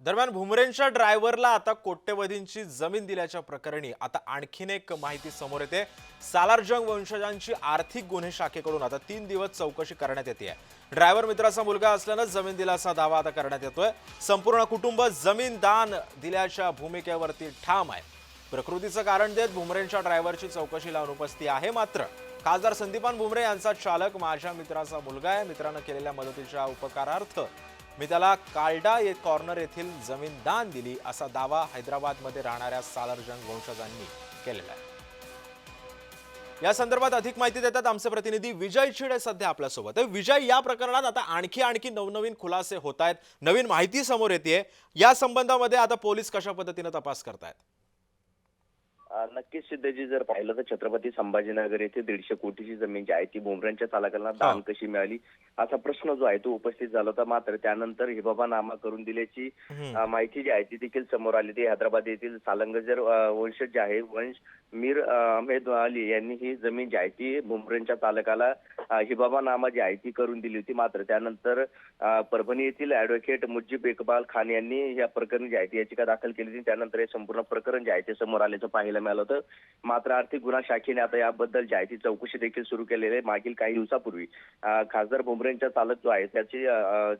दरम्यान भुमरेंच्या ड्रायव्हरला आता कोट्यवधींची जमीन दिल्याच्या प्रकरणी आता आणखीन एक माहिती समोर येते. सालारजंग वंशजांची आर्थिक गुन्हे शाखेकडून आता तीन दिवस चौकशी करण्यात येते ड्रायव्हर मित्राचा मुलगा असल्यानं जमीन दिल्याचा दावा आता करण्यात येतोय. संपूर्ण कुटुंब जमीन दान दिल्याच्या भूमिकेवरती ठाम आहे. प्रकृतीचं कारण देत भुमरेंच्या ड्रायव्हरची चौकशीला अनुपस्थिती आहे मात्र खासदार संदीपान भुमरे यांचा चालक माझ्या मित्राचा मुलगा आहे. मित्रानं केलेल्या मदतीच्या उपकारार्थ मी त्याला काल्डा ये कॉर्नर येथील जमीन दान दिली असा दावा हैदराबादमध्ये राहणाऱ्या सालरजंग वंशजांनी केलेला आहे. या संदर्भात अधिक माहिती देतात आमचे प्रतिनिधी विजय चिडे सध्या आपल्यासोबत. विजय या प्रकरणात आता आणखी आणखी नवनवीन खुलासे होत आहेत नवीन माहिती समोर येते या संबंधामध्ये आता पोलीस कशा पद्धतीनं तपास करतायत? नक्कीच सिद्धजी जर पाहिलं तर छत्रपती संभाजीनगर येथे दीडशे कोटीची जमीन जी आहे ती भुमऱ्यांच्या चालकांना दान कशी मिळाली? असा प्रश्न जो आहे तो उपस्थित झाला होता. मात्र त्यानंतर हिबाबा नामा करून दिल्याची माहिती जी आहे ती देखील समोर आली ती हैदराबाद येथील सालंगजर वंशज जे आहे वंश मीर अहमेद अली यांनी ही जमीन जी आहे ती भुमरेंच्या चालकाला अ, हिबाबा नामा जी आहे ती करून दिली होती. मात्र त्यानंतर परभणी येथील ऍडव्होकेट मुजीब इकबाल खान यांनी या प्रकरणी जी आहे ती याचिका दाखल केली होती. त्यानंतर हे संपूर्ण प्रकरण जे आहे ते समोर आल्याचं पाहायला मिळालं होतं. मात्र आर्थिक गुन्हा शाखेने आता याबद्दल जी आहे ती चौकशी देखील सुरू केलेली आहे. मागील काही दिवसापूर्वी खासदार भुमरेंचा चालक जो आहे त्याची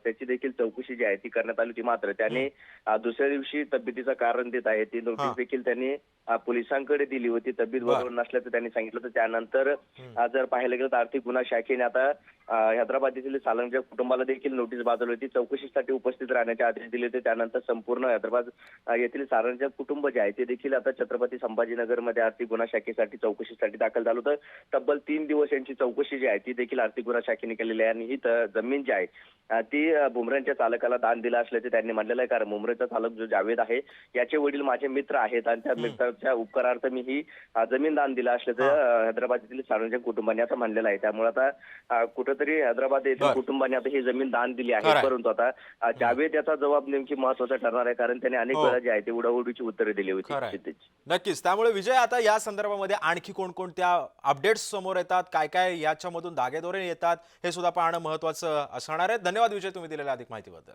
त्याची देखील चौकशी जी आहे ती करण्यात आली होती. मात्र त्याने दुसऱ्या दिवशी तब्येतीचं कारण देत आहे. ती. नोटीस देखील त्यांनी पोलिसांकडे दिली होती. तब्येत बर. बरोबर नसल्याचं त्यांनी सांगितलं. होतं त्यानंतर जर पाहायला गेलं तर आर्थिक गुन्हा शाखेने आता हैदराबाद येथील सालंगच्या कुटुंबाला देखील नोटीस बाजवली होती. चौकशीसाठी उपस्थित राहण्याचे आदेश दिले होते. त्यानंतर संपूर्ण हैदराबाद येथील सारंगच्या कुटुंब जे आहे ते देखील आता छत्रपती संभाजीनगरमध्ये आर्थिक गुन्हा शाखेसाठी चौकशीसाठी दाखल झालं होतं. तब्बल तीन दिवस यांची चौकशी जी आहे ती देखील आर्थिक गुन्हा शाखेने केलेली आहे. आणि ही जमीन जी आहे ती अ, भुमऱ्यांच्या चालकाला दान दिलं असल्याचे त्यांनी म्हटलेलं आहे. कारण भुमरेचा चालक जो जावेद आहे याचे वडील माझे मित्र आहेत आणि त्या मित्राच्या उपकारार्थ मी ही जमीन दान दिलं असल्याचं हैदराबाद येथील सार्वजनिक कुटुंबाने आता म्हणलेलं आहे. त्यामुळे आता कुठंतरी हैदराबाद येथील. कुटुंबाने आता ही जमीन दान दिली आहे. परंतु आता जावेद याचा जबाब नेमकी महत्त्वाचा ठरणार आहे. कारण त्याने अनेक हो. वेळा जे आहे ते उडाउडीची उत्तरे दिली होती. नक्कीच. त्यामुळे विजय आता या संदर्भामध्ये आणखी कोणकोणत्या अपडेट्स समोर येतात? काय काय याच्यामधून धागेदोरे येतात? हे सुद्धा पाहणं महत्वाचं असणार आहे. धन्यवाद विजय तुम्ही दिलेल्या अधिक माहितीबद्दल.